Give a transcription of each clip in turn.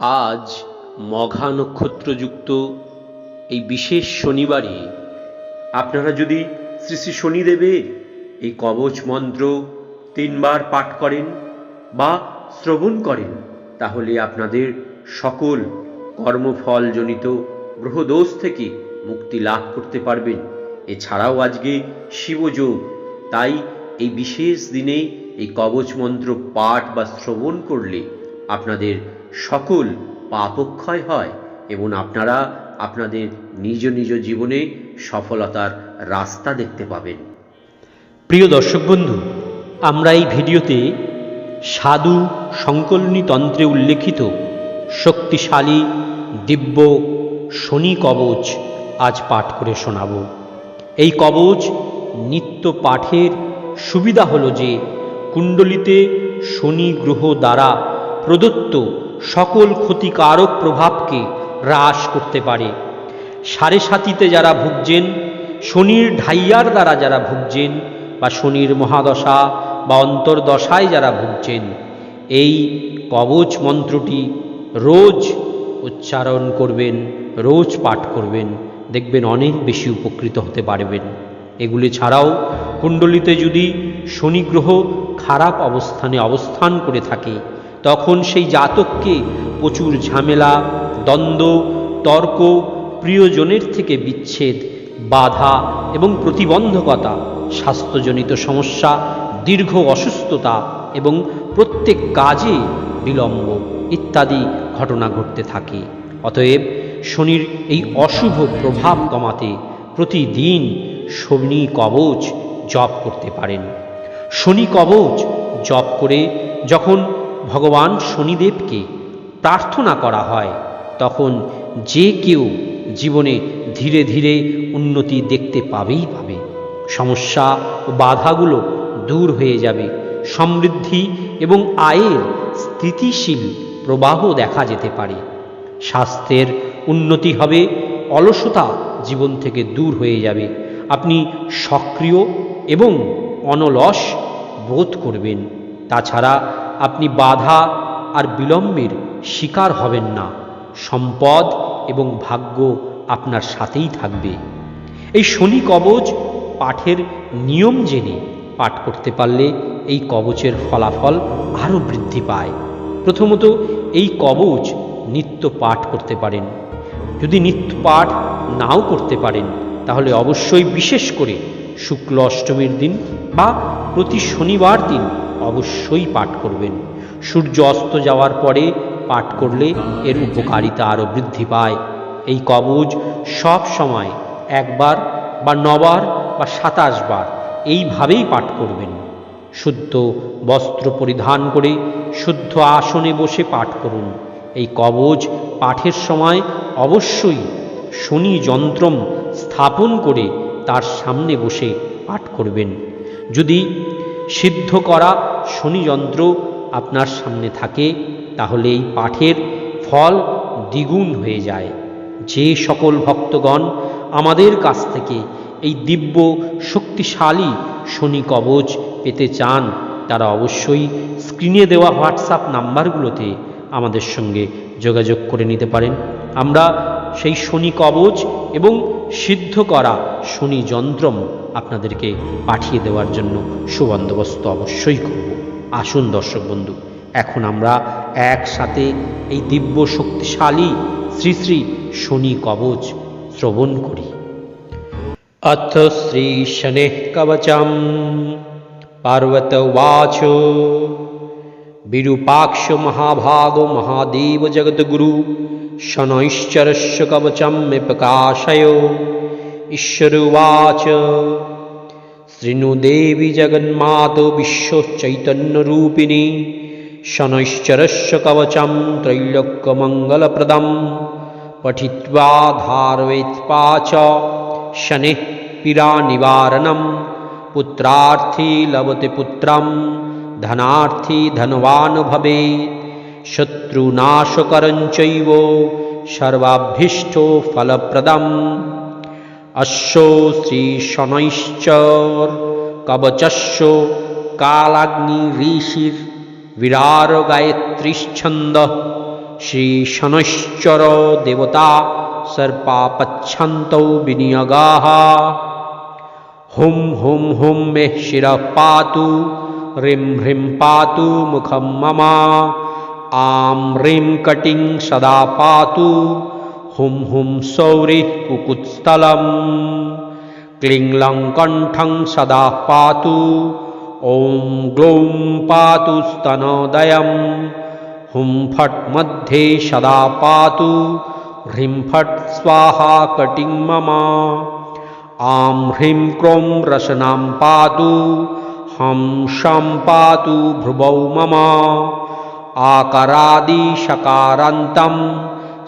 আজ মঘা নক্ষত্রযুক্ত এই বিশেষ শনিবারে আপনারা যদি শ্রী শ্রী শনিদেবের এই কবচ মন্ত্র তিনবার পাঠ করেন বা শ্রবণ করেন, তাহলে আপনাদের সকল কর্মফলজনিত গ্রহদোষ থেকে মুক্তি লাভ করতে পারবেন। এছাড়াও আজকে শিবযোগ, তাই এই বিশেষ দিনে এই কবচ মন্ত্র পাঠ বা শ্রবণ করলে আপনাদের সকল পাপক্ষয় হয় এবং আপনারা আপনাদের নিজ নিজ জীবনে সফলতার রাস্তা দেখতে পাবেন। প্রিয় দর্শক বন্ধু, আমরা এই ভিডিওতে সাধু সংকলনী তন্ত্রে উল্লেখিত শক্তিশালী দিব্য শনি কবচ আজ পাঠ করে শোনাব। এই কবচ নিত্য পাঠের সুবিধা হলো যে কুণ্ডলিতে শনি গ্রহ দ্বারা প্রদত্ত সকল ক্ষতিকারক প্রভাবকে হ্রাস করতে পারে। সাড়ে সাতিতে যারা ভুগছেন, শনির ঢাইয়ার দ্বারা যারা ভুগছেন বা শনির মহাদশা বা অন্তর্দশায় যারা ভুগছেন, এই কবচ মন্ত্রটি রোজ উচ্চারণ করবেন, রোজ পাঠ করবেন, দেখবেন অনেক বেশি উপকৃত হতে পারবেন। এগুলি ছাড়াও কুণ্ডলিতে যদি শনি গ্রহ খারাপ অবস্থানে অবস্থান করে থাকে তখন সেই জাতককে প্রচুর ঝামেলা, দ্বন্দ্ব, তর্ক, প্রিয়জনের থেকে বিচ্ছেদ, বাধা এবং প্রতিবন্ধকতা, স্বাস্থ্যজনিত সমস্যা, দীর্ঘ অসুস্থতা এবং প্রত্যেক কাজে বিলম্ব ইত্যাদি ঘটনা ঘটতে থাকে। অতএব শনির এই অশুভ প্রভাব কমাতে প্রতিদিন শনি কবচ জপ করতে পারেন। শনি কবচ জপ করে যখন ভগবান শনিদেবকে প্রার্থনা করা হয়, তখন যে কেউ জীবনে ধীরে ধীরে উন্নতি দেখতে পাবেই পাবে। সমস্যা ও বাধাগুলো দূর হয়ে যাবে। সমৃদ্ধি এবং আয়ের স্থিতিশীল প্রবাহ দেখা যেতে পারে। স্বাস্থ্যের উন্নতি হবে, অলসতা জীবন থেকে দূর হয়ে যাবে। আপনি সক্রিয় এবং অনলস বোধ করবেন। তাছাড়া আপনি বাধা আর বিলম্বের শিকার হবেন না। সম্পদ এবং ভাগ্য আপনার সাথেই থাকবে। এই শনি কবচ পাঠের নিয়ম জেনে পাঠ করতে পারলে এই কবচের ফলাফল আরও বৃদ্ধি পায়। প্রথমত, এই কবচ নিত্য পাঠ করতে পারেন। যদি নিত্য পাঠ নাও করতে পারেন, তাহলে অবশ্যই বিশেষ করে শুক্ল অষ্টমীর দিন বা প্রতি শনিবার দিন অবশ্যই পাঠ করবেন। সূর্য অস্ত যাওয়ার পরে পাঠ করলে এর উপকারিতা আরও বৃদ্ধি পায়। এই কবজ সব সময় একবার বা নবার বা সাতাশ বার এইভাবেই পাঠ করবেন। শুদ্ধ বস্ত্র পরিধান করে শুদ্ধ আসনে বসে পাঠ করুন। এই কবজ পাঠের সময় অবশ্যই শনি যন্ত্রম স্থাপন করে তার সামনে বসে পাঠ করবেন। যদি সিদ্ধ করা শনিযন্ত্র আপনার সামনে থাকে তাহলে এই পাঠের ফল দ্বিগুণ হয়ে যায়। যে সকল ভক্তগণ আমাদের কাছ থেকে এই দিব্য, শক্তিশালী শনি কবচ পেতে চান, তারা অবশ্যই স্ক্রিনে দেওয়া হোয়াটসঅ্যাপ নাম্বারগুলোতে আমাদের সঙ্গে যোগাযোগ করে নিতে পারেন। আমরা সেই শনি কবচ এবং সিদ্ধ করা শনি যন্ত্রম আপনাদেরকে পাঠিয়ে দেওয়ার জন্য সুবন্দোবস্ত অবশ্যই করব। আসুন দর্শক বন্ধু, এখন আমরা একসাথে এই দিব্য শক্তিশালী শ্রী শ্রী শনি কবচ শ্রবণ করি। অথ শ্রী শনে কবচম পার্বত বাচ বিরূপাক্ষ মহাভাগ মহাদেব জগদ্গুরু শনৈশ্চরস্য কবচম প্রকাশয় ईश्वरुवाच शृणु देवि जगन्मातो विश्वचैतन्यरूपिणी शनैश्चरस्य कवचं त्रैलोक्यमङ्गलप्रदं पठित्वा धारयित्वा च शनिः पीडानिवारणं पुत्रार्थी लभते पुत्रं धनार्थी धनवान् भवेत् शत्रुनाशकरञ्चैव सर्वाभीष्टो फलप्रदम् अश्यो श्रीशनैश्चर कवचस्य कालाग्निऋषिर्विरार गायत्रीच्छन्दः श्रीशनश्चर देवता सर्पापच्छन्तौ विनियगाः हुं हुं हुं मे शिरः पातु ह्रीं ह्रीं पातु मुखं मम आं ह्रीं कटिं सदा पातु हुं हुं सौरिः कुकुत्स्थलम्। क्लीं लं कण्ठं सदा पातु। ॐ ग्लौं पातु स्तनोदयम्। हुं फट् मध्ये सदा पातु। ह्रीं फट् स्वाहा कटिं मम। आं ह्रीं क्रों रसनां पातु। हं शं पातु भ्रुवौ मम। आकरादिशकारान्तं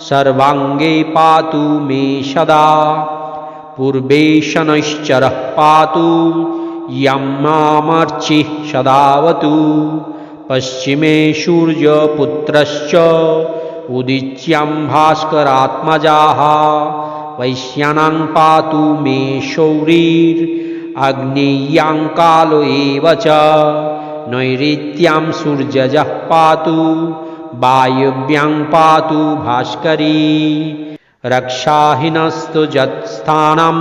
सर्वाङ्गे पातु मे सदा। पूर्वे शनैश्चरः पातु, यं मामर्चिः सदावतु। पश्चिमे सूर्यपुत्रश्च उदिच्यां भास्करात्मजाः। वैश्यानां पातु मे शौरीर्ग्नेय्यां कालो एव च। नैऋत्यां वायव्यां पातु भास्करी रक्षाहीनस्तु यत्स्थानं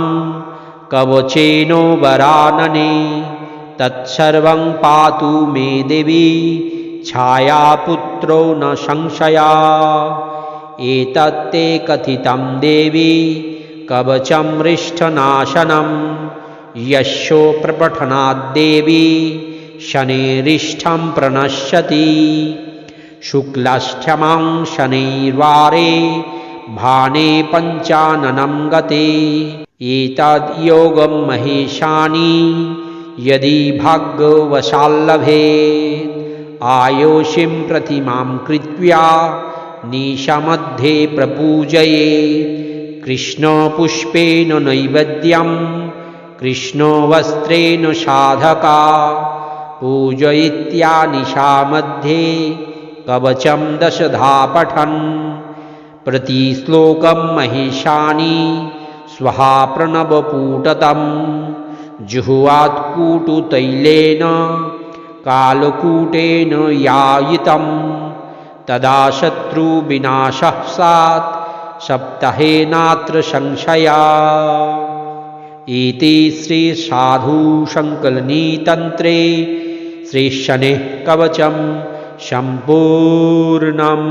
कवचेनो वरानने तत्सर्वं पातु मे देवी छायापुत्रो न संशया। एतत्ते कथितं देवी कवचं हृष्ठनाशनं यशो प्रपठनाद्देवी शनेरिष्ठं प्रणश्यति शुक्लाष्टमां शनैर्वारे भाने पञ्चाननं गते। एतद्योगं महेशानि यदि भाग्यवशाल्लभेत् आयोषिं प्रतिमां कृत्वा निशमध्ये प्रपूजये कृष्णपुष्पेण नैवेद्यं कृष्णवस्त्रेण साधका। पूजयित्या निशामध्ये कवचं दशधा पठन् प्रतिश्लोकं महेशानि स्वहा प्रणवपूटतं जुह्वात्कूटुतैलेन कालकूटेन यायितं तदा शत्रुविनाशः स्यात् सप्तहेनात्र संशया। इति श्रीसाधुसङ्कलनीतन्त्रे श्रीशनेः कवचं शम्पूर्णम्